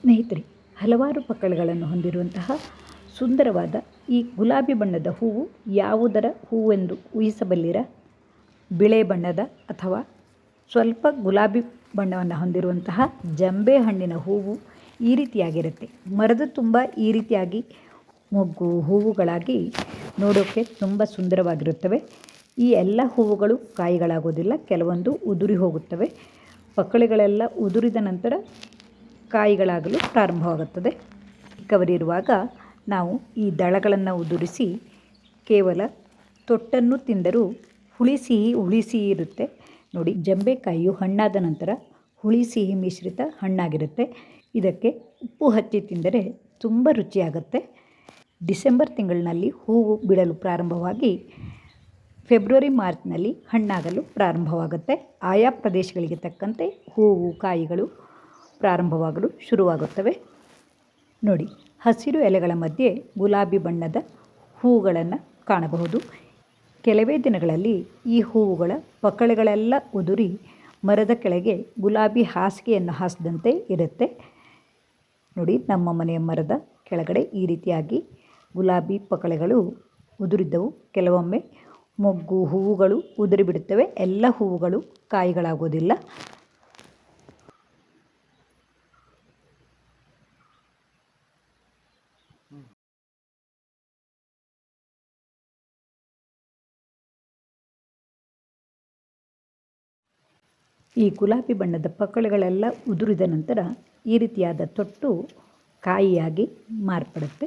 ಸ್ನೇಹಿತರೆ, ಹಲವಾರು ಪಕ್ಕಳೆಗಳನ್ನು ಹೊಂದಿರುವಂತಹ ಸುಂದರವಾದ ಈ ಗುಲಾಬಿ ಬಣ್ಣದ ಹೂವು ಯಾವುದರ ಹೂವೆಂದು ಊಹಿಸಬಲ್ಲಿರ? ಬಿಳೆ ಬಣ್ಣದ ಅಥವಾ ಸ್ವಲ್ಪ ಗುಲಾಬಿ ಬಣ್ಣವನ್ನು ಹೊಂದಿರುವಂತಹ ಜಂಬೆ ಹಣ್ಣಿನ ಹೂವು ಈ ರೀತಿಯಾಗಿರುತ್ತೆ. ಮರದ ತುಂಬ ಈ ರೀತಿಯಾಗಿ ಮೊಗ್ಗು ಹೂವುಗಳಾಗಿ ನೋಡೋಕ್ಕೆ ತುಂಬ ಸುಂದರವಾಗಿರುತ್ತವೆ. ಈ ಎಲ್ಲ ಹೂವುಗಳು ಕಾಯಿಗಳಾಗೋದಿಲ್ಲ, ಕೆಲವೊಂದು ಉದುರಿ ಹೋಗುತ್ತವೆ. ಪಕ್ಕಳೆಗಳೆಲ್ಲ ಉದುರಿದ ನಂತರ ಕಾಯಿಗಳಾಗಲು ಪ್ರಾರಂಭವಾಗುತ್ತದೆ ಚಿಕ್ಕವರಿರುವಾಗ ನಾವು ಈ ದಳಗಳನ್ನು ಉದುರಿಸಿ ಕೇವಲ ತೊಟ್ಟನ್ನು ತಿಂದರೂ ಹುಳಿ ಸಿಹಿ ಹುಳಿ ಸಿಹಿ ಇರುತ್ತೆ. ನೋಡಿ, ಜಂಬೆಕಾಯಿಯು ಹಣ್ಣಾದ ನಂತರ ಹುಳಿ ಸಿಹಿ ಮಿಶ್ರಿತ ಹಣ್ಣಾಗಿರುತ್ತೆ. ಇದಕ್ಕೆ ಉಪ್ಪು ಹಚ್ಚಿ ತಿಂದರೆ ತುಂಬ ರುಚಿಯಾಗುತ್ತೆ. ಡಿಸೆಂಬರ್ ತಿಂಗಳಿನಲ್ಲಿ ಹೂವು ಬಿಡಲು ಪ್ರಾರಂಭವಾಗಿ ಫೆಬ್ರವರಿ ಮಾರ್ಚ್ನಲ್ಲಿ ಹಣ್ಣಾಗಲು ಪ್ರಾರಂಭವಾಗುತ್ತೆ. ಆಯಾ ಪ್ರದೇಶಗಳಿಗೆ ತಕ್ಕಂತೆ ಹೂವು, ಕಾಯಿಗಳು ಪ್ರಾರಂಭವಾಗಲು ಶುರುವಾಗುತ್ತವೆ. ನೋಡಿ, ಹಸಿರು ಎಲೆಗಳ ಮಧ್ಯೆ ಗುಲಾಬಿ ಬಣ್ಣದ ಹೂವುಗಳನ್ನು ಕಾಣಬಹುದು. ಕೆಲವೇ ದಿನಗಳಲ್ಲಿ ಈ ಹೂವುಗಳ ಪಕ್ಕಳೆಗಳೆಲ್ಲ ಉದುರಿ ಮರದ ಕೆಳಗೆ ಗುಲಾಬಿ ಹಾಸಿಗೆಯನ್ನು ಹಾಸದಂತೆ ಇರುತ್ತೆ. ನೋಡಿ, ನಮ್ಮ ಮನೆಯ ಮರದ ಕೆಳಗಡೆ ಈ ರೀತಿಯಾಗಿ ಗುಲಾಬಿ ಪಕಳೆಗಳು ಉದುರಿದ್ದವು. ಕೆಲವೊಮ್ಮೆ ಮೊಗ್ಗು ಹೂವುಗಳು ಉದುರಿಬಿಡುತ್ತವೆ. ಎಲ್ಲ ಹೂವುಗಳು ಕಾಯಿಗಳಾಗೋದಿಲ್ಲ. ಈ ಗುಲಾಬಿ ಬಣ್ಣದ ಪಕ್ಕಳೆಗಳೆಲ್ಲ ಉದುರಿದ ನಂತರ ಈ ರೀತಿಯಾದ ತೊಟ್ಟು ಕಾಯಿಯಾಗಿ ಮಾರ್ಪಡುತ್ತೆ.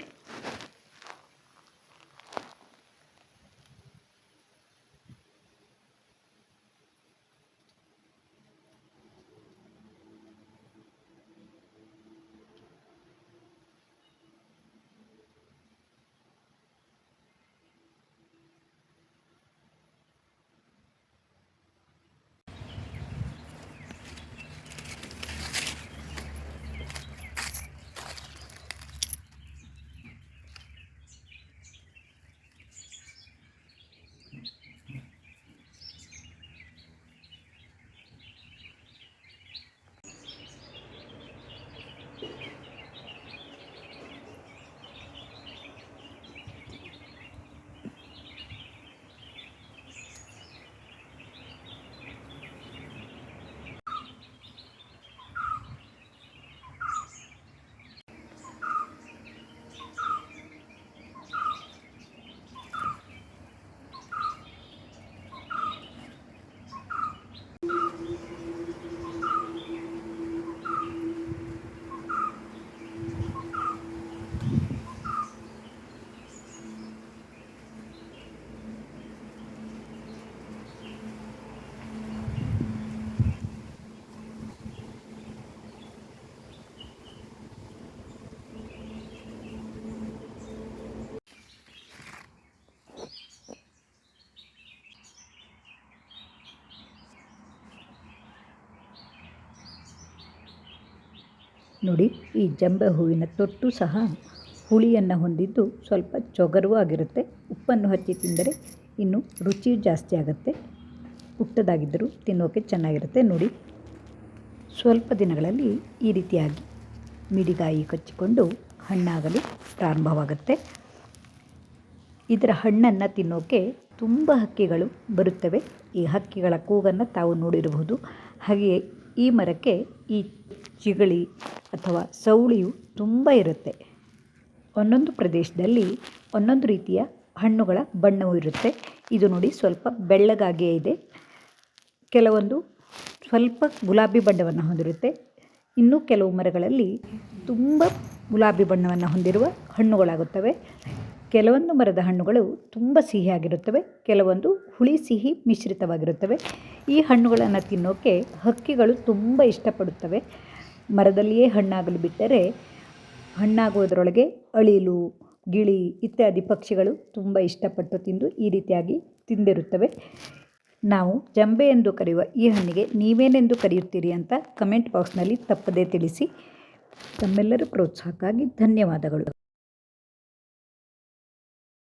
ನೋಡಿ, ಈ ಜಂಬೆ ಹೂವಿನ ತೊಟ್ಟು ಸಹ ಹುಳಿಯನ್ನು ಹೊಂದಿದ್ದು ಸ್ವಲ್ಪ ಚೊಗರು ಆಗಿರುತ್ತೆ. ಉಪ್ಪನ್ನು ಹಚ್ಚಿ ತಿಂದರೆ ಇನ್ನು ರುಚಿ ಜಾಸ್ತಿ ಆಗುತ್ತೆ. ಪುಟ್ಟದಾಗಿದ್ದರೂ ತಿನ್ನೋಕೆ ಚೆನ್ನಾಗಿರುತ್ತೆ. ನೋಡಿ, ಸ್ವಲ್ಪ ದಿನಗಳಲ್ಲಿ ಈ ರೀತಿಯಾಗಿ ಮಿಡಿಗಾಯಿ ಕಚ್ಚಿಕೊಂಡು ಹಣ್ಣಾಗಲು ಪ್ರಾರಂಭವಾಗುತ್ತೆ. ಇದರ ಹಣ್ಣನ್ನು ತಿನ್ನೋಕೆ ತುಂಬ ಹಕ್ಕಿಗಳು ಬರುತ್ತವೆ. ಈ ಹಕ್ಕಿಗಳ ಕೂಗನ್ನು ತಾವು ನೋಡಿರಬಹುದು. ಹಾಗೆಯೇ ಈ ಮರಕ್ಕೆ ಈ ಚಿಗಳಿ ಅಥವಾ ಸೌಳಿಯು ತುಂಬ ಇರುತ್ತೆ. ಒಂದೊಂದು ಪ್ರದೇಶದಲ್ಲಿ ಒಂದೊಂದು ರೀತಿಯ ಹಣ್ಣುಗಳ ಬಣ್ಣವೂ ಇರುತ್ತೆ. ಇದು ನೋಡಿ ಸ್ವಲ್ಪ ಬೆಳ್ಳಗಾಗಿಯೇ ಇದೆ. ಕೆಲವೊಂದು ಸ್ವಲ್ಪ ಗುಲಾಬಿ ಬಣ್ಣವನ್ನು ಹೊಂದಿರುತ್ತೆ. ಇನ್ನೂ ಕೆಲವು ಮರಗಳಲ್ಲಿ ತುಂಬ ಗುಲಾಬಿ ಬಣ್ಣವನ್ನು ಹೊಂದಿರುವ ಹಣ್ಣುಗಳಾಗುತ್ತವೆ. ಕೆಲವೊಂದು ಮರದ ಹಣ್ಣುಗಳು ತುಂಬ ಸಿಹಿಯಾಗಿರುತ್ತವೆ, ಕೆಲವೊಂದು ಹುಳಿ ಸಿಹಿ ಮಿಶ್ರಿತವಾಗಿರುತ್ತವೆ. ಈ ಹಣ್ಣುಗಳನ್ನು ತಿನ್ನೋಕ್ಕೆ ಹಕ್ಕಿಗಳು ತುಂಬ ಇಷ್ಟಪಡುತ್ತವೆ. ಮರದಲ್ಲಿಯೇ ಹಣ್ಣಾಗಲು ಬಿಟ್ಟರೆ ಹಣ್ಣಾಗುವುದರೊಳಗೆ ಅಳಿಲು, ಗಿಳಿ ಇತ್ಯಾದಿ ಪಕ್ಷಿಗಳು ತುಂಬ ಇಷ್ಟಪಟ್ಟು ತಿಂದು ಈ ರೀತಿಯಾಗಿ ತಿಂದಿರುತ್ತವೆ. ನಾವು ಜಂಬೆ ಎಂದು ಕರೆಯುವ ಈ ಹಣ್ಣಿಗೆ ನೀವೇನೆಂದು ಕರೆಯುತ್ತೀರಿ ಅಂತ ಕಮೆಂಟ್ ಬಾಕ್ಸ್ನಲ್ಲಿ ತಪ್ಪದೇ ತಿಳಿಸಿ. ತಮ್ಮೆಲ್ಲರ ಪ್ರೋತ್ಸಾಹಕ್ಕಾಗಿ ಧನ್ಯವಾದಗಳು.